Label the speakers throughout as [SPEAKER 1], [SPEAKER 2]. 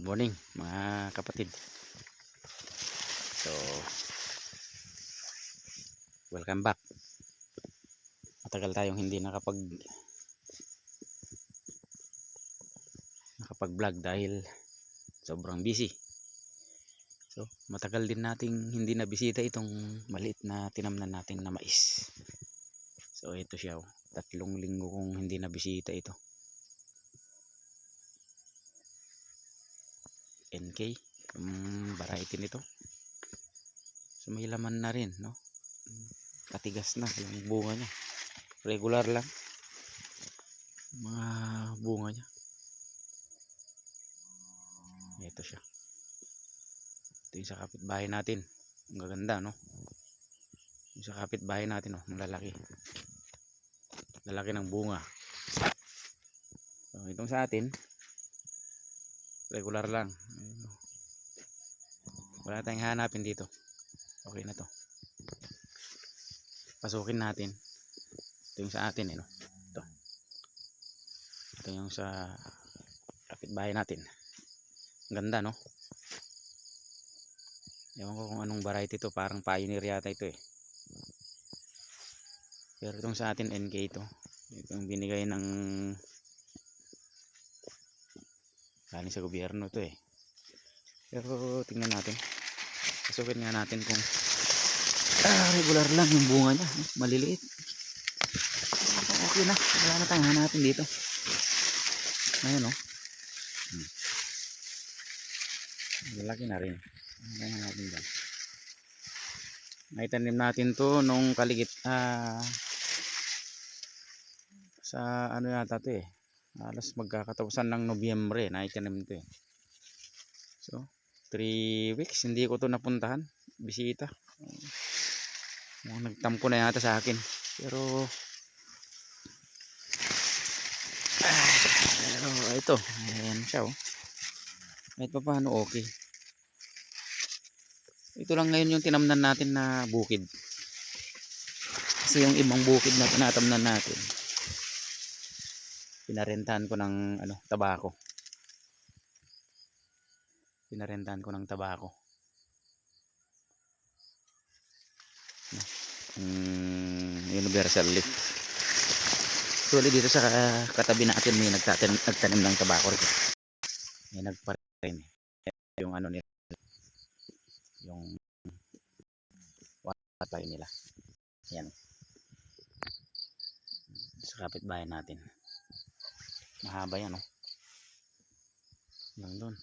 [SPEAKER 1] Good morning mga kapatid. So, welcome back. Matagal tayong hindi nakapag nakapag-vlog dahil sobrang busy. So, matagal din nating hindi na bisita itong maliit na tinamnan natin na mais. So, ito siya. oh. Tatlong linggo kong hindi na bisita ito. NK yung variety nito. So may laman na rin no? Katigas na yung bunga niya. Regular lang. Mga bunga niya. Ito siya. Ito yung sa kapitbahay natin. Ang gaganda no? Yung sa kapitbahay natin oh, ang lalaki. Lalaki ng bunga. So itong sa atin regular lang. Wala tayong hanapin dito. Okay na to. Pasukin natin. Ito yung sa atin eh no? Ito. Ito yung sa kapitbahay natin. Ang ganda no? Ewan ko kung anong variety to. Parang pioneer yata ito eh. Pero itong sa atin NK ito ito yung binigay ng galing sa gobyerno to eh. Pero tingnan natin. Pasukin nga natin kung ah, regular lang yung bunga niya. Maliliit. Okay na. Wala na tayong hanapin dito. Ayun no hmm. lalaki na rin. Hanapin dyan naitanim natin to nung kaligit ah sa ano yata to eh alas magkakatapusan ng Nobyembre na itanim ito eh. So, 3 weeks hindi ko to napuntahan. Bisita. Mukhang nagtampo na yata sa akin. Pero ah, pero ito, ayan siya oh. Kahit pa paano okay. Ito lang ngayon yung tinamnan natin na bukid. Kasi yung ibang bukid na tinatamnan natin, pinarentahan ko ng ano, tabako. Pinarentahan ko ng tabako. Mm, universal leaf. Actually dito sa katabi natin may nagtatanim, nagtanim ng tabako rin. May nagparin. Yung ano nila. Yung watay nila. Yan. Sa kapitbahay natin mahaba yan oh. Yun doon.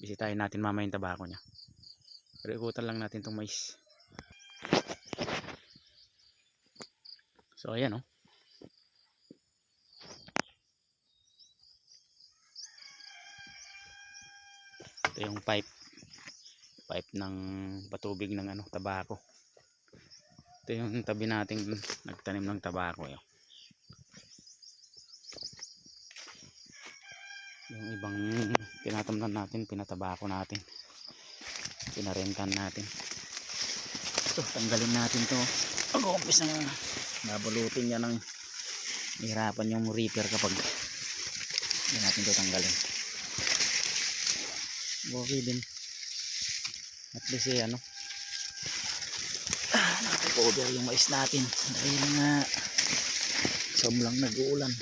[SPEAKER 1] Bisitahin natin mamaya yung tabako nya pero lang natin itong mais. So ayan oh. Ito yung pipe. Pipe ng patubig ng ano tabako. Ito yung tabi nating nagtanim ng tabako yun yung ibang tinatamnan natin pinatabako natin. Pinarentan natin. Ito tanggalin natin to. Pag umpis na nabulutin niya ng hirapan yung reaper kapag hindi natin to tanggalin. Okay din. At least eh ano? Ah, nakakover yung mais natin. Dahil nga sobrang nag-uulan